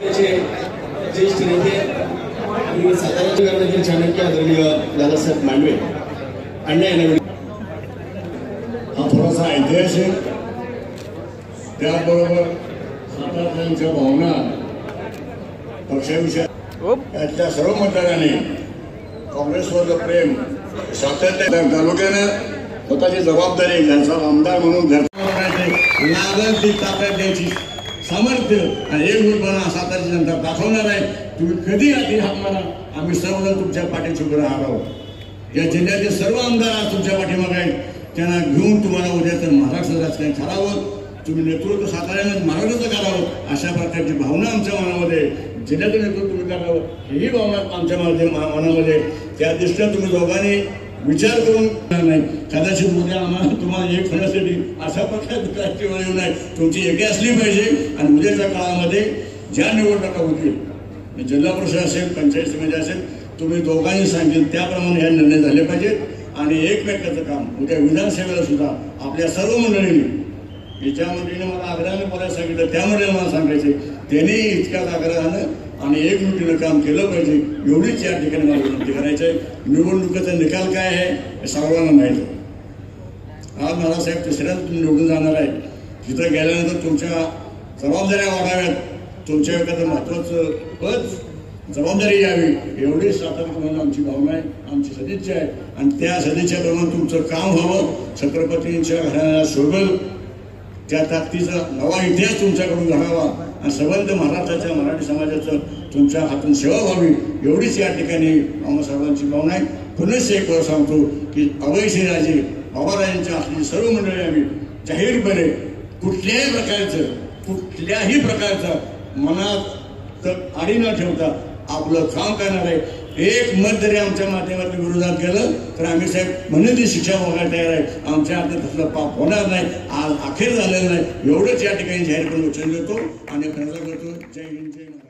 ज्येष्ठ नेते आणि साताऱ्याच्या गणातील चाणक्य आदरणीय दादासाहेब मांडवे अण्णा यांना हा थोडासा ऐतिहासिक त्याबरोबर सातारकरांच्या भावना पक्षाविषयी त्यातल्या सर्व मतदारांनी काँग्रेसवर प्रेम सातत्य तालुक्यानं स्वतःची जबाबदारी घरचा आमदार म्हणून घरचा लागत ती ताकद द्यायची सामर्थ्य आणि एकजूटपणा सातारची जनता दाखवणार आहे. तुम्ही कधी आधी हात मारा? आम्ही सर्वजण तुमच्या पाठीशी उभं राहणार आहोत. या जिल्ह्याचे सर्व आमदार आज तुमच्या पाठीमागे आहेत. त्यांना घेऊन तुम्हाला उद्याचं महाराष्ट्र राजकारण ठरावं तुम्ही नेतृत्व साताऱ्यानं महाराष्ट्राचं करावं. अशा प्रकारची भावना आमच्या मनामध्ये आहे. जिल्ह्याचं नेतृत्व तुम्ही करावं. ही भावना आमच्या मध्ये मनामध्ये आहे. त्या दृष्ट्या तुम्ही दोघांनी विचार करून नाही. कदाचित उद्या आम्हाला तुम्हाला एक होण्यासाठी अशा प्रकारची वेळ येऊ नये. तुमची एकी असली पाहिजे आणि उद्याच्या काळामध्ये ज्या निवडणुका होतील म्हणजे जिल्हा परिषद असेल पंचायत समिती असेल तुम्ही दोघांनी सांगितलं त्याप्रमाणे हे निर्णय झाले पाहिजेत. आणि एकमेकाचं काम उद्या विधानसभेला सुद्धा आपल्या सर्व मंडळींनी ज्या मंडळीने मला आग्रहाने बोलायला सांगितलं त्या मंडळीने मला सांगायचे त्यांनी इतक्याच आग्रहानं आणि एकजुटीनं काम केलं पाहिजे. एवढीच या ठिकाणी मला विनंती करायचं आहे. निवडणुकीचा निकाल काय आहे हे सर्वांना माहीत आज नानासाहेब तिसऱ्यांदा तुम्ही निवडून जाणार आहे तिथं गेल्यानंतर तुमच्या जबाबदाऱ्या वाढाव्यात. तुमच्या एखादं महत्त्वाचं पद जबाबदारी यावी. एवढी सातत्यानं आमची भावना आहे आमची सदिच्छा आहे. आणि त्या सदिच्छेप्रमाणे तुमचं काम व्हावं. छत्रपतींच्या घराण्याला शोभल. त्या ताकदीचा नवा इतिहास तुमच्याकडून घडावा आणि सबंध महाराष्ट्राच्या मराठी समाजाचं तुमच्या हातून सेवा व्हावी एवढीच या ठिकाणी आम्हा सर्वांची भावना आहे. पुनश्च एक वेळ सांगतो की अभयश्रीराजे बाबाराजांच्या असलेली सर्व मंडळी आम्ही जाहीरपणे कुठल्याही प्रकारचं कुठल्याही प्रकारचं मनात तर आडी न ठेवता आपलं काम करणार आहे. एक मत जरी आमच्या माध्यमातून विरोधात गेलं तर आम्ही साहेब म्हणून ती शिक्षा बघायला तयार आहे. आमच्या हातात तसलं पाप होणार नाही. आज अखेर झालेलं नाही. एवढंच या ठिकाणी जाहीरपणे उचल देतो आणि करतो. जय हिंद जय महाराज